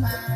Bye.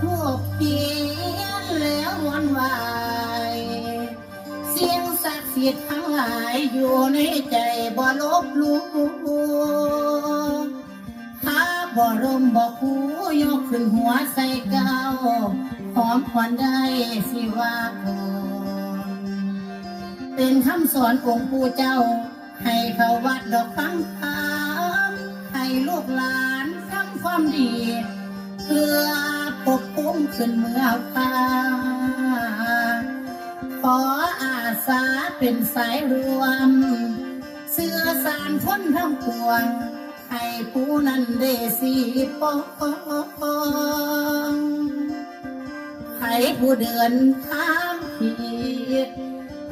ทูบเทียนแล้ววันวายเสียงสักดิ์สิทธิ์ทั้งหลายอยู่ในใจบ่ลบลู่ข้าบ่ลมบ่คูยกขึ้นหัวใส่เก้าหอมควันได้สิว่าเอเป็นคำสอนองค์ปู่เจ้า ให้เขาวัดดอกฟังคำให้ลูกหลานทำความดีเพื่อ ปกคุ้มขึ้นเมื่อฟ้า ขออาสาเป็นสายรวม เสื้อสารทนทั้งปวง ให้ผู้นั้นได้สีปองให้ผู้เดินข้ามผิด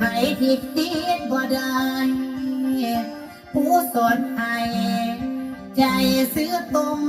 ให้ผิดติดบ่ได้ผู้สอนให้ใจเสื้อตรง